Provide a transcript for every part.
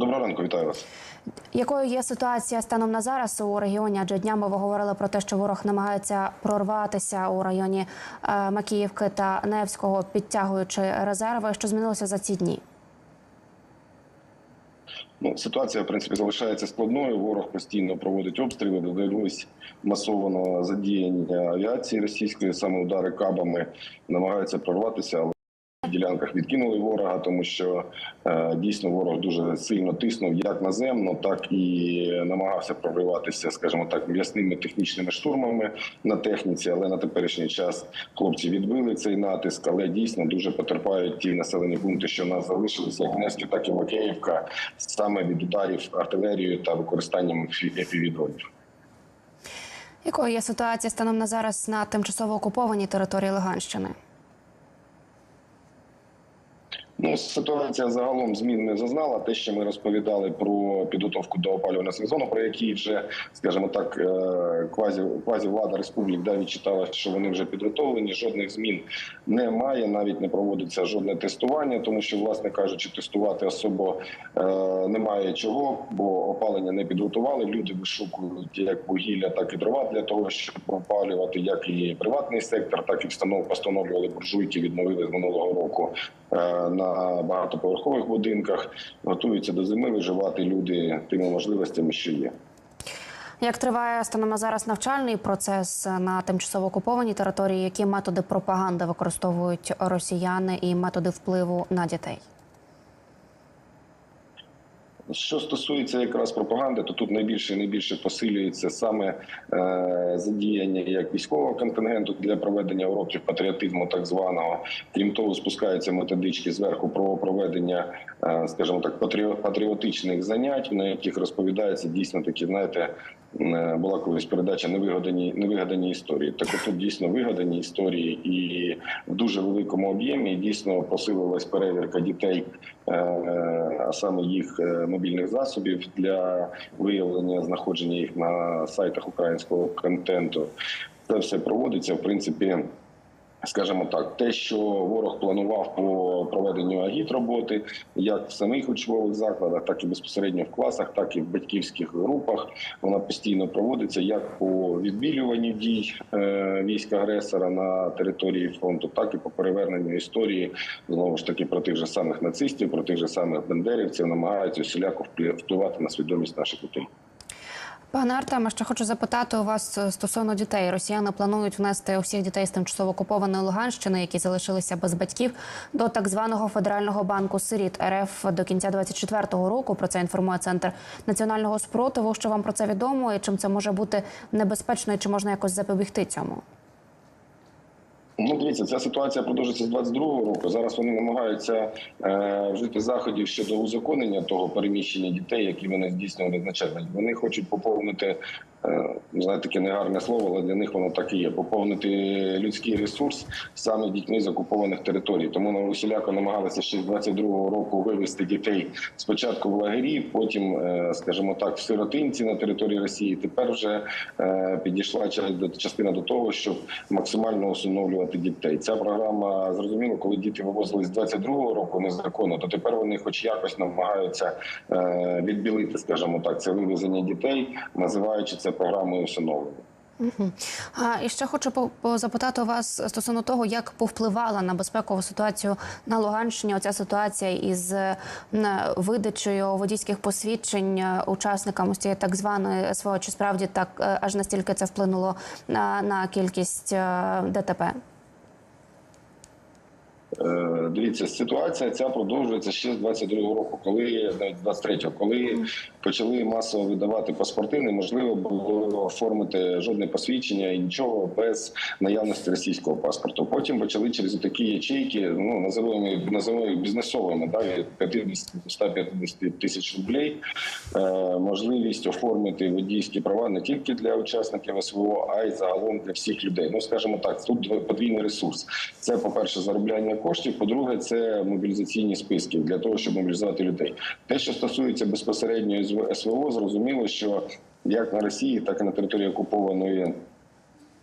Доброго ранку, вітаю вас. Якою є ситуація станом на зараз у регіоні? Адже днями ви говорили про те, що ворог намагається прорватися у районі е, Макіївки та Невського, підтягуючи резерви. Що змінилося за ці дні? Ну, ситуація в принципі залишається складною. Ворог постійно проводить обстріли. Додалось масовано задіяння авіації російської, саме удари кабами намагаються прорватися, але ділянках відкинули ворога, тому що е, дійсно ворог дуже сильно тиснув як наземно, так і намагався прориватися, скажімо так, м'ясними технічними штурмами на техніці. Але на теперішній час хлопці відбили цей натиск, але дійсно дуже потерпають ті населені пункти, що в нас залишилися, як Невське, так і Макеївка, саме від ударів артилерією та використанням FPV-дронів. Якою є ситуація станом на зараз на тимчасово окупованій території Луганщини? Ну, ситуація загалом змін не зазнала. Те, що ми розповідали про підготовку до опалювального сезону, про який вже, скажімо так, е, квазі квазі влада республік да, відчитала, що вони вже підготовлені. Жодних змін немає, навіть не проводиться жодне тестування, тому що, власне кажучи, тестувати особо е, немає чого, бо опалення не підготували. Люди вишукують як вугілля, так і дрова для того, щоб опалювати як і приватний сектор, так і встанов постановлювали буржуйки, відновили з минулого року на багатоповерхових будинках. Готуються до зими виживати люди тими можливостями, що є. Як триває станом зараз навчальний процес на тимчасово окупованій території? Які методи пропаганди використовують росіяни і методи впливу на дітей? Що стосується якраз пропаганди, то тут найбільше найбільше посилюється саме е, задіяння як військового контингенту для проведення уроків патріотизму, так званого. Крім того, спускаються методички зверху про проведення, е, скажімо так, патріо- патріотичних занять, на яких розповідається дійсно такі, знаєте. е, Була колись передача невигадані невигадані історії. Так от тут дійсно вигадані історії, і в дуже великому об'ємі дійсно посилилась перевірка дітей, е, а саме їх е, мобільних засобів для виявлення знаходження їх на сайтах українського контенту. Це все проводиться в принципі. Скажімо так, те, що ворог планував по проведенню агіт роботи, як в самих учбових закладах, так і безпосередньо в класах, так і в батьківських групах, вона постійно проводиться як по відбілюванню дій е, військ агресора на території фронту, так і по переверненню історії знову ж таки про тих же самих нацистів, про тих же самих бендерівців, намагаються усіляко вплив- впливати на свідомість наших дітей. Пане Артема, ще хочу запитати у вас е, стосовно дітей. Росіяни планують внести усіх дітей з тимчасово окупованої Луганщини, які залишилися без батьків, до так званого федерального банку Сиріт РФ до кінця 24-го року. Про це інформує центр національного спротиву. Що вам про це відомо, і чим це може бути небезпечно, і чи можна якось запобігти цьому? Ну, дивіться, ця ситуація продовжується з 22-го року. Зараз вони намагаються е, вжити заходів щодо узаконення того переміщення дітей, які вони здійснювали изначально. Вони хочуть поповнити, е, знаю, таке негарне слово, але для них воно так і є. Поповнити людський ресурс саме дітьми з окупованих територій. Тому на усіляко намагалися ще з 22-го року вивезти дітей спочатку в лагері, потім, е, скажімо так, в сиротинці на території Росії. Тепер вже е, підійшла частина до того, щоб максимально усиновлювати дітей. Ця програма зрозуміло, коли діти вивозили з 22-го року незаконно, то тепер вони, хоч якось, намагаються відбілити, скажімо так, це вивезення дітей, називаючи це програмою усиновлення. А і ще хочу запитати вас стосовно того, як повпливала на безпекову ситуацію на Луганщині оця ситуація із е, видачею водійських посвідчень е, учасникам ось цієї так званої СВО. Чи справді так е, аж настільки це вплинуло на, на кількість ДТП? Е, Дивіться, ситуація ця продовжується ще з 22-го року, коли навіть з 23-го, коли почали масово видавати паспорти, неможливо було оформити жодне посвідчення і нічого без наявності російського паспорту. Потім почали через такі ячейки, ну називаємо називаємо бізнесовими, да, від 50 до 150 тисяч рублей. Е, можливість оформити водійські права не тільки для учасників СВО, а й загалом для всіх людей. Ну скажімо так, тут подвійний ресурс. Це, по-перше, заробляння коштів. По-друге, це мобілізаційні списки для того, щоб мобілізувати людей. Те, що стосується безпосередньо СВО, зрозуміло, що як на Росії, так і на території окупованої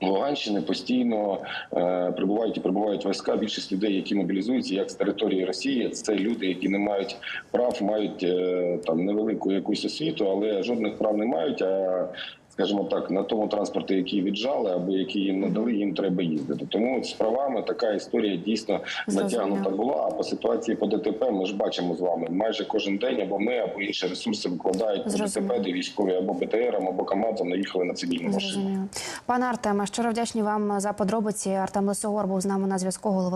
Луганщини постійно е, прибувають і прибувають війська. Більшість людей, які мобілізуються як з території Росії, це люди, які не мають прав, мають е, там невелику якусь освіту, але жодних прав не мають. А скажімо так, на тому транспорті, який віджали або який їм надали, їм треба їздити. Тому з правами така історія дійсно затягнута була. А по ситуації по ДТП ми ж бачимо з вами майже кожен день, або ми, або інші ресурси викладають по ДТП, де військові або БТРом, або КАМАЗом наїхали на цивільну машину. Пане Артеме, щиро вдячні вам за подробиці. Артем Лисогор був з нами на зв'язку. Голова